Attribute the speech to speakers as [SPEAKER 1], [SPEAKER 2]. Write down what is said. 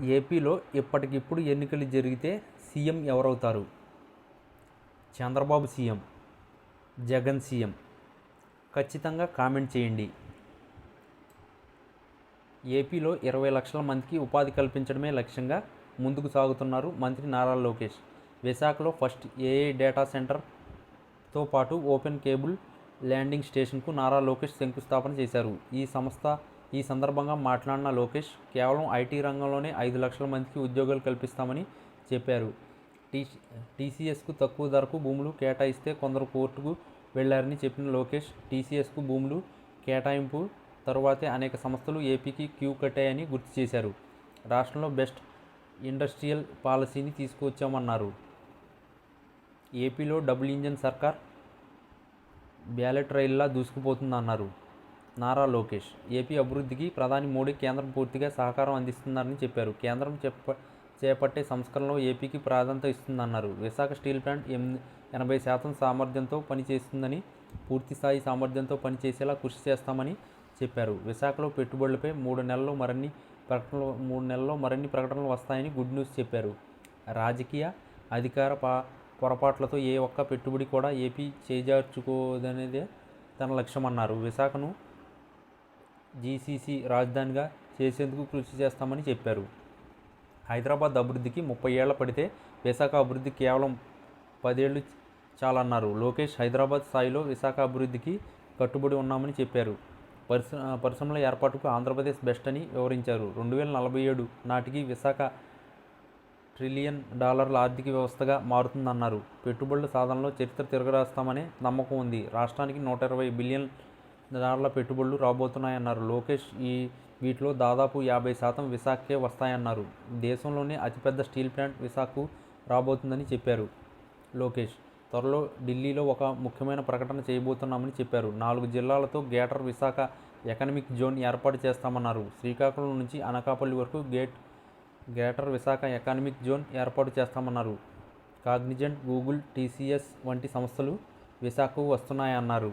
[SPEAKER 1] ఏపీలో ఇప్పటికిప్పుడు ఎన్నికలు జరిగితే CM ఎవరవుతారు? Chandrababu CM Jagan CM. ఖచ్చితంగా కామెంట్ చేయండి. ఏపీలో ఇరవై లక్షల మందికి ఉపాధి కల్పించడమే లక్ష్యంగా ముందుకు సాగుతున్నారు మంత్రి నారా లోకేష్. విశాఖలో ఫస్ట్ ఏఐ డేటా సెంటర్తో పాటు ఓపెన్ కేబుల్ ల్యాండింగ్ స్టేషన్కు నారా లోకేష్ శంకుస్థాపన చేశారు. ఈ సంస్థ ఈ సందర్భంగా మాట్లాడిన లోకేష్ కేవలం ఐటీ రంగంలోనే ఐదు లక్షల మందికి ఉద్యోగాలు కల్పిస్తామని చెప్పారు. టీ టీసీఎస్కు తక్కువ ధరకు భూములు కేటాయిస్తే కొందరు కోర్టుకు వెళ్ళారని చెప్పిన లోకేష్ టీసీఎస్కు భూములు కేటాయింపు తరువాతే అనేక సంస్థలు ఏపీకి క్యూ కట్టాయని గుర్తు చేశారు. రాష్ట్రంలో బెస్ట్ ఇండస్ట్రియల్ పాలసీని తీసుకువచ్చామన్నారు. ఏపీలో డబుల్ ఇంజన్ సర్కార్ బ్యాలెట్ రైల్లా దూసుకుపోతుందన్నారు. నారా లోకేష్. ఏపీ అభివృద్ధికి ప్రధాని మోడీ కేంద్రం పూర్తిగా సహకారం అందిస్తున్నారని చెప్పారు. కేంద్రం చెప్ప చేపట్టే సంస్కరణలో ఏపీకి ప్రాధాన్యత ఇస్తుందన్నారు. విశాఖ స్టీల్ ప్లాంట్ ఎనిమిది ఎనభై శాతం సామర్థ్యంతో పనిచేస్తుందని పూర్తి స్థాయి సామర్థ్యంతో పనిచేసేలా కృషి చేస్తామని చెప్పారు. విశాఖలో పెట్టుబడులపై మూడు నెలల్లో మరిన్ని ప్రకటనలు మూడు నెలల్లో మరిన్ని ప్రకటనలు వస్తాయని గుడ్ న్యూస్ చెప్పారు. రాజకీయ అధికార పా పొరపాట్లతో ఏ ఒక్క పెట్టుబడి కూడా ఏపీ చేజార్చుకోదనేదే తన లక్ష్యమన్నారు. విశాఖను జీసీసీ రాజధానిగా చేసేందుకు కృషి చేస్తామని చెప్పారు. హైదరాబాద్ అభివృద్ధికి ముప్పై ఏళ్ళ పడితే విశాఖ అభివృద్ధి కేవలం పదేళ్ళు చాలన్నారు. లోకేష్ హైదరాబాద్ స్థాయిలో విశాఖ అభివృద్ధికి కట్టుబడి ఉన్నామని చెప్పారు. పరిశ్ర పరిశ్రమల ఏర్పాటుకు ఆంధ్రప్రదేశ్ బెస్ట్ అని వివరించారు. రెండు వేల నలభై ఏడు నాటికి విశాఖ ట్రిలియన్ డాలర్ల ఆర్థిక వ్యవస్థగా మారుతుందన్నారు. పెట్టుబడుల సాధనలో చరిత్ర తిరగరాస్తామనే నమ్మకం ఉంది. రాష్ట్రానికి నూట ఇరవై బిలియన్ డాలర్ల పెట్టుబడులు రాబోతున్నాయన్నారు. లోకేష్ ఈ వీటిలో దాదాపు యాభై శాతం విశాఖకే వస్తాయన్నారు. దేశంలోనే అతిపెద్ద స్టీల్ ప్లాంట్ విశాఖకు రాబోతుందని చెప్పారు లోకేష్. త్వరలో ఢిల్లీలో ఒక ముఖ్యమైన ప్రకటన చేయబోతున్నామని చెప్పారు. నాలుగు జిల్లాలతో గ్రేటర్ విశాఖ ఎకనమిక్ జోన్ ఏర్పాటు చేస్తామన్నారు. శ్రీకాకుళం నుంచి అనకాపల్లి వరకు gate greater Visakha economic zone ఏర్పాటు చేస్తామన్నారు. కాగ్నిజెంట్ గూగుల్ టీసీఎస్ వంటి సంస్థలు విశాఖకు వస్తున్నాయన్నారు.